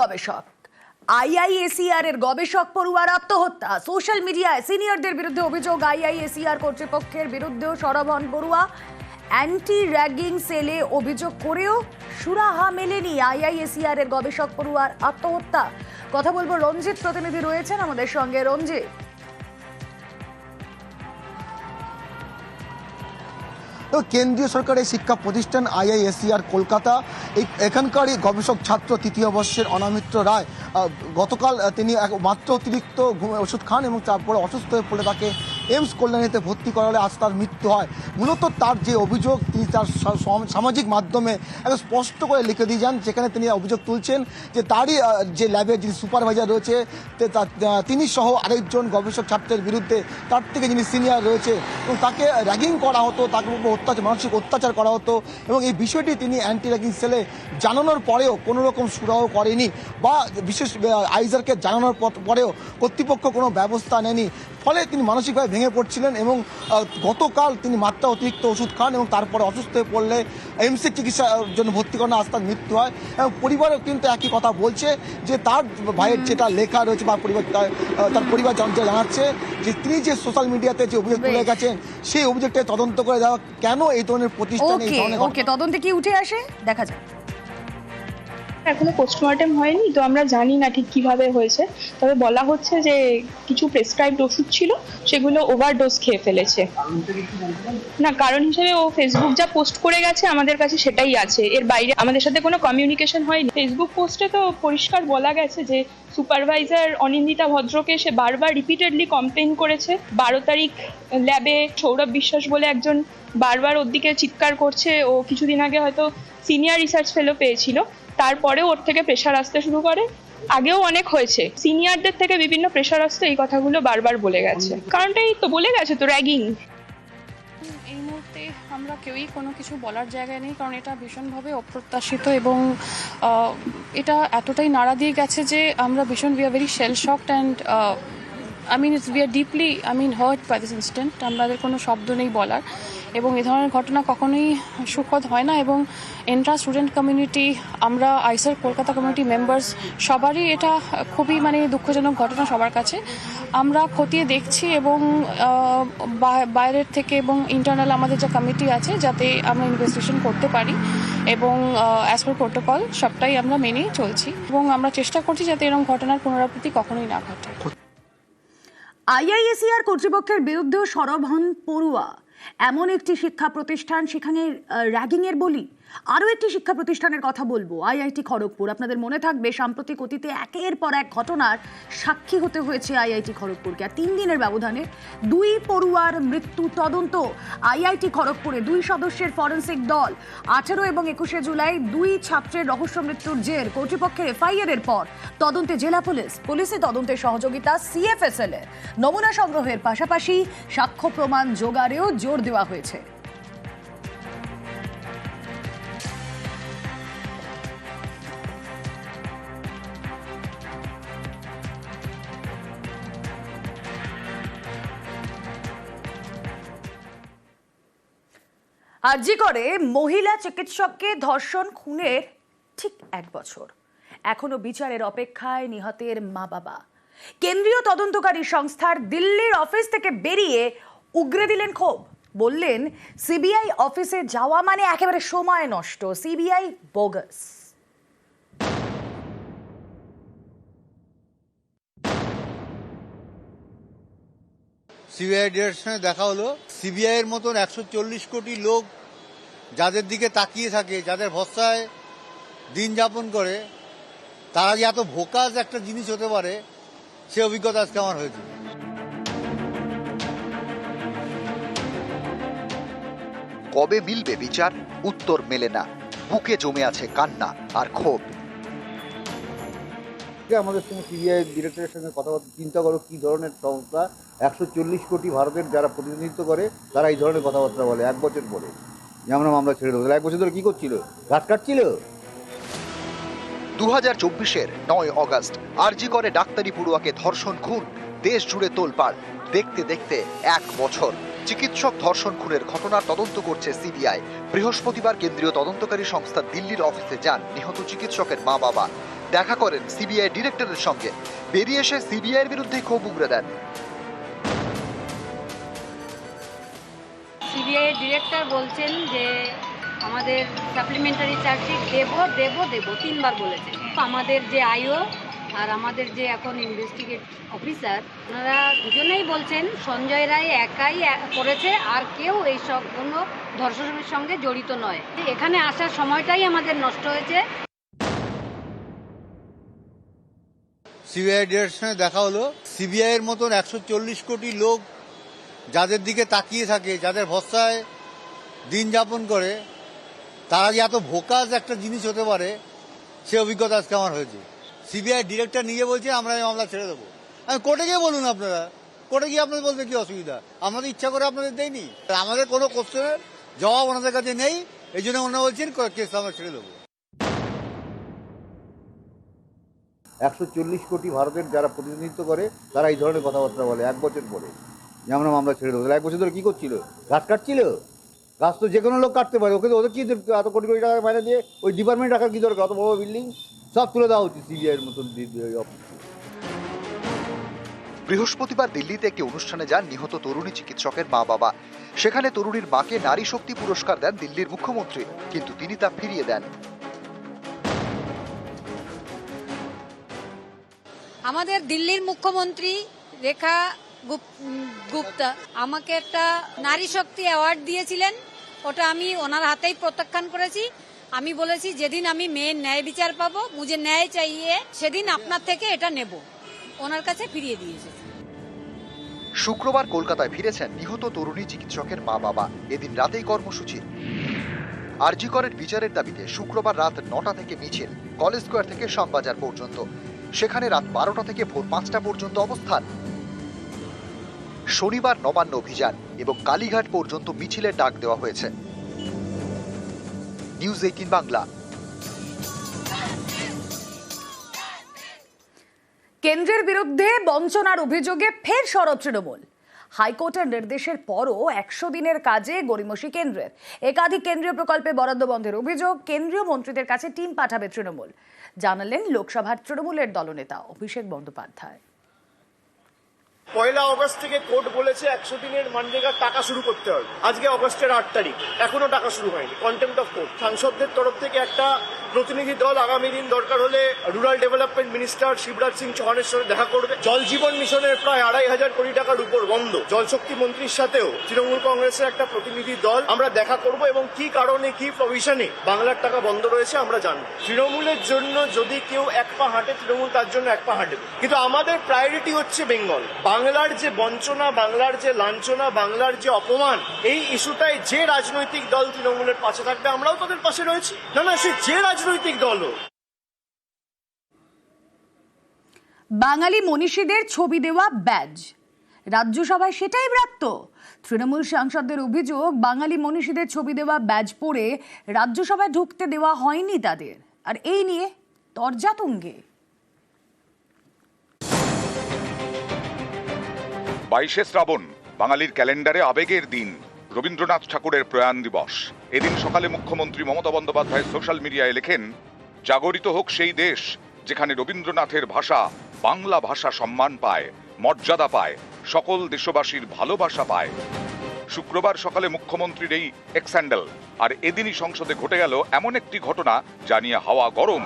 গবেষক। আইআইএসিআর এর গবেষক পড়ুয়ার আত্মহত্যা। সোশ্যাল মিডিয়ায় সিনিয়রদের বিরুদ্ধে অভিযোগ আইআইএসিআর কর্তৃপক্ষের বিরুদ্ধেও সরব বড়ুয়া অ্যান্টি র্যাগিং সেলে অভিযোগ করেও সুরাহা মেলেনি আইআইএসিআর এর গবেষক পড়ুয়ার আত্মহত্যা। কথা বলব রঞ্জিত প্রতিনিধি রয়েছেন আমাদের সঙ্গে। রঞ্জিত। কেন্দ্রীয় সরকারের শিক্ষা প্রতিষ্ঠান আইআইএসিআর কলকাতা, এই এখানকারই গবেষক ছাত্র তৃতীয় বর্ষের অনামিত্র রায় গতকাল তিনি মাত্র অতিরিক্ত ওষুধ খান এবং তারপরে অসুস্থ হয়ে পড়ে তাকে এমস কল্যাণীতে ভর্তি করালে আজ তার মৃত্যু হয়। মূলত তার যে অভিযোগ, তিনি তার সামাজিক মাধ্যমে একদম স্পষ্ট করে লিখে দিয়ে যান, যেখানে তিনি অভিযোগ তুলছেন যে তারই যে ল্যাবে যিনি সুপারভাইজার রয়েছে তিনি সহ আরেকজন গবেষক ছাত্রের বিরুদ্ধে তার থেকে যিনি সিনিয়র রয়েছে এবং তাকে র্যাগিং করা হতো তাকে অত্যাচার মানসিক অত্যাচার করা হতো এবং এই বিষয়টি তিনি অ্যান্টি র্যাগিং সেলে জানানোর পরেও কোনো রকম সুরাহ করেনি বা বিশেষ আইজারকে জানানোর পর- পরেও কর্তৃপক্ষ কোনো ব্যবস্থা নেয়নি। ফলে তিনি মানসিকভাবে ভেঙে পড়ছিলেন এবং গতকাল তিনি মাত্রা অতিরিক্ত ওষুধ খান এবং তারপরে অসুস্থ হয়ে পড়লে এমসি চিকিৎসার জন্য ভর্তি করানো আজ তার মৃত্যু হয়। এবং পরিবারও কিন্তু একই কথা বলছে যে তার ভাইয়ের যেটা লেখা রয়েছে বা পরিবার তার পরিবার জানতে জানাচ্ছে যে তিনি যে সোশ্যাল মিডিয়াতে যে অভিযোগ তুলে গেছেন সেই অভিযোগটা তদন্ত করে দেওয়া কেন এই ধরনের প্রতিষ্ঠান এই ধরনের তদন্তে কি উঠে আসে? দেখা যাক। এখনও পোস্টমর্টেম হয়নি, তো আমরা জানি না ঠিক কীভাবে হয়েছে। তবে বলা হচ্ছে যে কিছু প্রেসক্রাইবড ওষুধ ছিল, সেগুলো ওভারডোজ খেয়ে ফেলেছে। না, কারণ হিসেবে ও ফেসবুক যা পোস্ট করে গেছে, আমাদের কাছে সেটাই আছে। এর বাইরে আমাদের সাথে কোনো কমিউনিকেশন হয়নি। ফেসবুক পোস্টে তো পরিষ্কার বলা গেছে যে সুপারভাইজার অনিন্দিতা ভদ্রকে সে বারবার রিপিটেডলি কমপ্লেন করেছে। বারো তারিখ ল্যাবে সৌরভ বিশ্বাস বলে একজন বারবার ওর দিকে চিৎকার করছে। ও কিছুদিন আগে হয়তো সিনিয়র রিসার্চ ফেলো পেয়েছিল। তারপরেও ওর থেকে প্রেশার আসতে শুরু করে। আগেও অনেক হয়েছে। সিনিয়রদের থেকে বিভিন্ন প্রেশার আসতে এই কথাগুলো বারবার বলে গেছে। কারণটা এই তো বলে গেছে তো র্যাগিং এই মুহূর্তে আমরা কেউই কোনো কিছু বলার জায়গায় নেই, কারণ এটা ভীষণভাবে অপ্রত্যাশিত এবং এটা এতটাই নাড়া দিয়ে গেছে যে আমরা ভীষণ we are very shell shocked and I mean it's we are deeply I mean hurt by this incident আমাদের কোনো শব্দ নেই বলার। এবং এ ধরনের ঘটনা কখনোই সুখদ হয় না এবং এন্ট্রা স্টুডেন্ট কমিউনিটি আমরা আইসার কলকাতা কমিউনিটি মেম্বার্স সবারই এটা খুবই মানে দুঃখজনক ঘটনা সবার কাছে। আমরা খতিয়ে দেখছি এবং বাইরের থেকে এবং ইন্টারনাল আমাদের যে কমিটি আছে, যাতে আমরা ইনভেস্টিগেশন করতে পারি এবং অ্যাজ পার প্রোটোকল সবটাই আমরা মেনেই চলছি। এবং আমরা চেষ্টা করছি যাতে এরকম ঘটনার পুনরাবৃত্তি কখনোই না ঘটে। আইআইএসিআর কর্তৃপক্ষের বিরুদ্ধেও সরব হন পড়ুয়া। এমন একটি শিক্ষা প্রতিষ্ঠান সেখানে র্যাগিংয়ের বলি আরও একটি শিক্ষা প্রতিষ্ঠানের কথা বলব, আইআইটি খড়গপুর। আপনাদের মনে থাকবে, সাম্প্রতিক অতীতে একের পর এক ঘটনার সাক্ষী হতে হয়েছে আইআইটি খড়গপুরকে। আর তিন দিনের ব্যবধানে দুই পড়ুয়ার মৃত্যু তদন্ত। আইআইটি খড়গপুরে দুই সদস্যের ফরেন্সিক দল। আঠেরো এবং একুশে জুলাই দুই ছাত্রের রহস্য মৃত্যুর জের। কর্তৃপক্ষের এফআইআর এর পর তদন্তে জেলা পুলিশ, পুলিশে তদন্তের সহযোগিতা সিএফএসএল এর নমুনা সংগ্রহের পাশাপাশি সাক্ষ্য প্রমাণ জোগাড়েও জোর দেওয়া হয়েছে। আরজি করে মহিলা চিকিৎসককে ধর্ষণ খুনের ঠিক এক বছর। এখনও বিচারের অপেক্ষায় নিহতের মা বাবা। কেন্দ্রীয় তদন্তকারী সংস্থার দিল্লির অফিস থেকে বেরিয়ে উগরে দিলেন ক্ষোভ। বললেন, সিবিআই অফিসে যাওয়া মানে একেবারে সময় নষ্ট। CBI bogus. সিবিআই সঙ্গে দেখা হলো। সিবিআই এর মতন একশো চল্লিশ কোটি লোক যাদের দিকে তাকিয়ে থাকে, যাদের ভরসায় দিন যাপন করে, তারা যে এত ভোকাস একটা জিনিস হতে পারে, সে অভিজ্ঞতা আজকে আমার হয়েছে। কবে মিলবে বিচার? উত্তর মেলে না। বুকে জমে আছে কান্না আর ক্ষোভ। আজকে আমাদের সঙ্গে সিবিআই ডিরেক্টরের সঙ্গে কথাবার্তা চিন্তা করো কী ধরনের সংস্থা। একশো চল্লিশ কোটি ভারতের যারা প্রতিনিধিত্ব করে, তারা এই ধরনের কথাবার্তা বলে এক বছর পরে। যে আমরা মামলা ছেড়ে দেবো। এক বছর ধরে কী করছিল? ঘাস কাটছিল? দু হাজার চব্বিশের নয় অগস্ট, আরজি করে ডাক্তারি পড়ুয়াকে ধর্ষণ খুন, দেশ জুড়ে তোলপাড়। দেখতে দেখতে এক বছর। চিকিৎসক ধর্ষণ খুনের ঘটনার তদন্ত করছে সিবিআই। বৃহস্পতিবার কেন্দ্রীয় তদন্তকারী সংস্থা দিল্লির অফিসে যান নিহত চিকিৎসকের মা বাবা দেখা করেন সিবিআই ডিরেক্টরের সঙ্গে। বেরিয়ে এসে সিবিআইয়ের বিরুদ্ধে ক্ষোভ উগরে দেন। সিবিআই ডিরেক্টর বলছেন যে, আমাদের সাপ্লিমেন্টারি চার্জশিট দেব দেব দেব, তিনবার বলেছেন আমাদের যে আইও আর আমাদের যে এখন ইনভেস্টিগেট অফিসার ওনারা দুজনেই বলছেন, সঞ্জয় রায় একাই করেছে, আর কেউ এই সব কোনো ধর্ষণের সঙ্গে জড়িত নয়। এখানে আসার সময়টাই আমাদের নষ্ট হয়েছে। সিবিআই ডিরেক্টরের সঙ্গে দেখা হলো। সিবিআই এর মতন একশো চল্লিশ কোটি লোক যাদের দিকে তাকিয়ে থাকে, যাদের ভরসায় দিন যাপন করে, তারা যে এত ভোকাস একটা জিনিস হতে পারে, সে অভিজ্ঞতা আজকে আমার হয়েছে। সিবিআই ডিরেক্টর নিজে বলছে, আমরা এই মামলা ছেড়ে দেবো। আমি কোর্টে গিয়ে বলুন আপনারা, কোর্টে গিয়ে আপনাদের বলতে কি অসুবিধা? আমাদের ইচ্ছা করে আপনাদের দেয়নি আমাদের কোনো কোশ্চেনের জবাব ওনাদের কাছে নেই, এই জন্য ওনারা বলছেন, কেস আমরা ছেড়ে দেবো। একশো চল্লিশ কোটি ভারতের যারা প্রতিনিধিত্ব করে, তারা এই ধরনের কথাবার্তা বলে, এক বছর পরে। যে আমরা মামলা ছেড়ে দেবো। এক বছর ধরে কী করছিল? গাছ কাটছিল? গাছ তো যে কোনো লোক কাটতে পারে। ওকে ওদের কি? এত কোটি কোটি টাকা মাইনে দিয়ে ওই ডিপার্টমেন্ট রাখার কি দরকার? অত বড় বিল্ডিং সব তুলে দেওয়া উচিত সিবিআইয়ের মতন বৃহস্পতিবার দিল্লিতে একটি অনুষ্ঠানে যান নিহত তরুণী চিকিৎসকের মা বাবা। সেখানে তরুণীর মাকে নারী শক্তি পুরস্কার দেন দিল্লির মুখ্যমন্ত্রী, কিন্তু তিনি তা ফিরিয়ে দেন। আমাদের দিল্লির মুখ্যমন্ত্রী রেখা গুপ্তা আমাকে একটা নারী শক্তি অ্যাওয়ার্ড দিয়েছিলেন। ওটা আমি ওনার হাতেই প্রত্যাখ্যান করেছি। আমি বলেছি, যেদিন আমি মেয়ের ন্যায় বিচার পাবো, মুঝে ন্যায় চাইয়ে সেদিন আপনার থেকে এটা নেব। ওনার কাছে ফিরিয়ে দিয়েছে শুক্রবার কলকাতায় ফিরেছেন নিহত তরুণী চিকিৎসকের মা বাবা। এদিন রাতেই কর্মসূচি আরজিকরের বিচারের দাবিতে শুক্রবার রাত নটা থেকে মিছিল, কলেজ স্কোয়ার থেকে শ্যামবাজার পর্যন্ত। সেখানে রাত বারোটা থেকে ভোর পাঁচটা পর্যন্ত অবস্থান। শনিবার নবান্ন অভিযান এবং কালীঘাট পর্যন্ত মিছিলের ডাক দেওয়া হয়েছে। News eighteen Bangla. কেন্দ্রের বিরুদ্ধে বঞ্চনার অভিযোগে ফের সরব তৃণমূল। হাইকোর্টের নির্দেশের পরও একশো দিনের কাজে গরিমসি কেন্দ্রের। একাধিক কেন্দ্রীয় প্রকল্পে বরাদ্দ বন্ধের অভিযোগ কেন্দ্রীয় মন্ত্রীদের কাছে টিম পাঠাবে তৃণমূল। জানালেন লোকসভার তৃণমূলের দলনেতা অভিষেক বন্দ্যোপাধ্যায়। পয়লা অগস্ট থেকে কোর্ট বলেছে একশো দিনের মানরেগার টাকা শুরু করতে হবে। আজকে অগস্টের আট তারিখ। এখনও টাকা শুরু হয়নি। কন্টেম্প অফ কোর্ট সাংসদদের তরফ থেকে একটা প্রতিনিধি দল আগামী দিন দরকার হলে rural development minister Shivraj Singh চৌহানের সঙ্গে দেখা করবে। জল জীবন মিশনের প্রায় আড়াই হাজার কোটি টাকার উপর বন্ধ। জলশক্তি মন্ত্রীর সাথেও তৃণমূল কংগ্রেসের একটা প্রতিনিধি দল আমরা দেখা করব এবং কি কারণে, কি প্রভিশনে বাংলার টাকা বন্ধ রয়েছে আমরা জানব। তৃণমূলের জন্য যদি কেউ এক পা হাঁটে, তৃণমূল তার জন্য এক পা হাঁটবে। কিন্তু আমাদের প্রায়োরিটি হচ্ছে বেঙ্গল। বাংলার যে বঞ্চনা, বাংলার যে লাঞ্ছনা, বাংলার যে অপমান, এই ইস্যুটায় যে রাজনৈতিক দল তৃণমূলের পাশে থাকবে, আমরাও তাদের পাশে রয়েছি। না না, সে যে রাজনৈতিক দল বাঙালি মনীষীদের ছবি দেওয়া ব্যাজ। রাজ্যসভায় সেটাই ব্রাত্য। তৃণমূল সাংসদদের অভিযোগ বাঙালি মনীষীদের ছবি দেওয়া ব্যাজ পরে রাজ্যসভায় ঢুকতে দেওয়া হয়নি তাদের। আর এই নিয়ে তর্জা তুঙ্গে বাইশে শ্রাবণ বাঙালির ক্যালেন্ডারে আবেগের দিন রবীন্দ্রনাথ ঠাকুরের প্রয়াণ দিবস। এদিন সকালে মুখ্যমন্ত্রী মমতা বন্দ্যোপাধ্যায় সোশ্যাল মিডিয়ায় লেখেন, জাগরিত হোক সেই দেশ যেখানে রবীন্দ্রনাথের ভাষা, বাংলা ভাষা সম্মান পায়, মর্যাদা পায়, সকল দেশবাসীর ভালোবাসা পায়। শুক্রবার সকালে মুখ্যমন্ত্রীর এই এক্স্যান্ডেল আর এদিনই সংসদে ঘটে গেল এমন একটি ঘটনা যা নিয়ে হাওয়া গরম।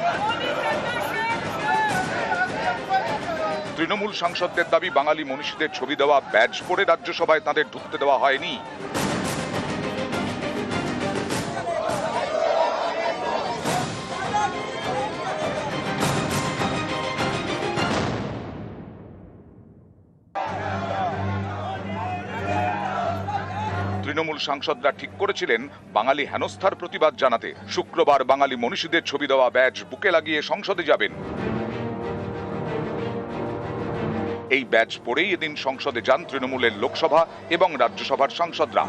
তৃণমূল সাংসদদের দাবি, বাঙালি মনীষীদের ছবি দেওয়া, ব্যাজ পরে রাজ্যসভায় তাদের ঢুকতে দেওয়া হয়নি। তৃণমূল সাংসদরা ঠিক করেছিলেন বাঙালি হেনস্থার প্রতিবাদ জানাতে। শুক্রবার বাঙালি মনীষীদের ছবি দেওয়া ব্যাজ বুকে লাগিয়ে সংসদে যাবেন। এই ব্যাচ পরেই এদিন সংসদে যান তৃণমূলের লোকসভা এবং রাজ্যসভার সাংসদরা।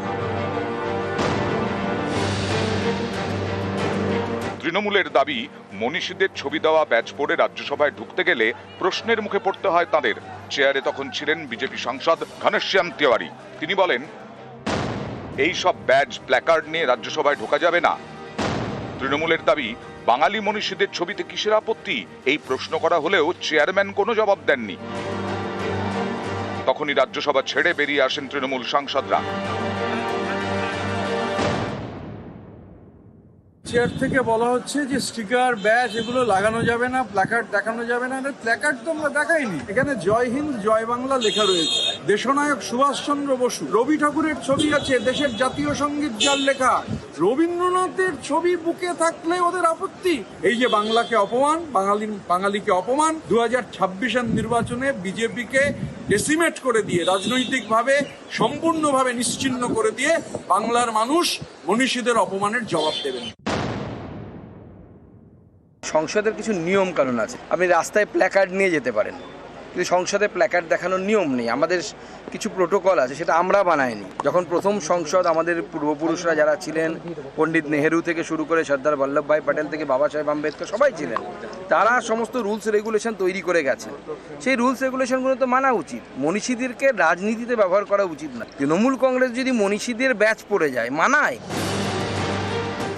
তৃণমূলের দাবি, মনীষীদের ছবি দেওয়া ব্যাচ পরে রাজ্যসভায় ঢুকতে গেলে প্রশ্নের মুখে পড়তে হয় তাদের। চেয়ারে তখন ছিলেন বিজেপি সাংসদ ঘনশ্যাম তিওয়ারি। তিনি বলেন এই সব ব্যাজ প্ল্যাকার্ড নিয়ে রাজ্যসভায় ঢোকা যাবে না। তৃণমূলের দাবি, বাঙালি মনীষীদের ছবিতে কিসের আপত্তি? এই প্রশ্ন করা হলেও চেয়ারম্যান কোনো জবাব দেননি। তখনই রাজ্যসভা ছেড়ে বেরিয়ে আসেন তৃণমূল সাংসদরা। চেয়ার থেকে বলা হচ্ছে যে স্টিকার ব্যাচ এগুলো লাগানো যাবে না প্ল্যাকার্ড দেখানো যাবে না। প্ল্যাকার্ড তো আমরা দেখাইনি। এখানে জয় হিন্দ, জয় বাংলা লেখা রয়েছে। দেশনায়ক সুভাষচন্দ্র বসু, রবি ঠাকুরের ছবি আছে, দেশের জাতীয় সংগীত যার লেখা, রবীন্দ্রনাথের ছবি বুকে থাকলে ওদের আপত্তি। এই যে বাংলাকে অপমান বাঙালি বাঙালিকে অপমান দু হাজার নির্বাচনে বিজেপিকে ডেসিমেট করে দিয়ে, রাজনৈতিকভাবে সম্পূর্ণভাবে নিশ্চিহ্ন করে দিয়ে বাংলার মানুষ মনীষীদের অপমানের জবাব দেবেন। সংসদের কিছু নিয়ম কানুন আছে। আপনি রাস্তায় প্ল্যাকার্ড নিয়ে যেতে পারেন। কিন্তু সংসদে প্ল্যাকার্ড দেখানোর নিয়ম নেই, আমাদের কিছু প্রোটোকল আছে, সেটা আমরা বানাইনি। যখন প্রথম সংসদ আমাদের পূর্বপুরুষরা যারা ছিলেন, পণ্ডিত নেহেরু থেকে শুরু করে সর্দার বল্লভভাই প্যাটেল থেকে বাবা সাহেব আম্বেদকর সবাই ছিলেন, তারা সমস্ত রুলস রেগুলেশন তৈরি করে গেছেন। সেই রুলস রেগুলেশনগুলো তো মানা উচিত। মনীষীদেরকে রাজনীতিতে ব্যবহার করা উচিত না। তৃণমূল কংগ্রেস যদি মনীষীদের ব্যাচ পড়ে যায়, মানায়।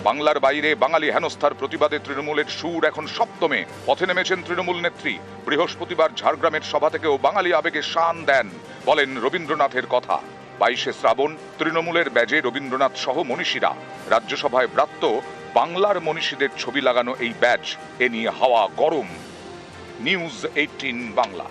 বাংলার বাইরে বাঙালি হেনস্থার প্রতিবাদে তৃণমূলের সুর এখন সপ্তমে। পথে নেমেছেন তৃণমূল নেত্রী। বৃহস্পতিবার ঝাড়গ্রামের সভা থেকেও বাঙালি আবেগে শান দেন, বলেন রবীন্দ্রনাথের কথা। বাইশে শ্রাবণ, তৃণমূলের ব্যাজে রবীন্দ্রনাথ সহ মনীষীরা। রাজ্যসভায় ব্রাত্য, বাংলার মনীষীদের ছবি লাগানো এই ব্যাজ, এ নিয়ে হাওয়া গরম। News eighteen Bangla.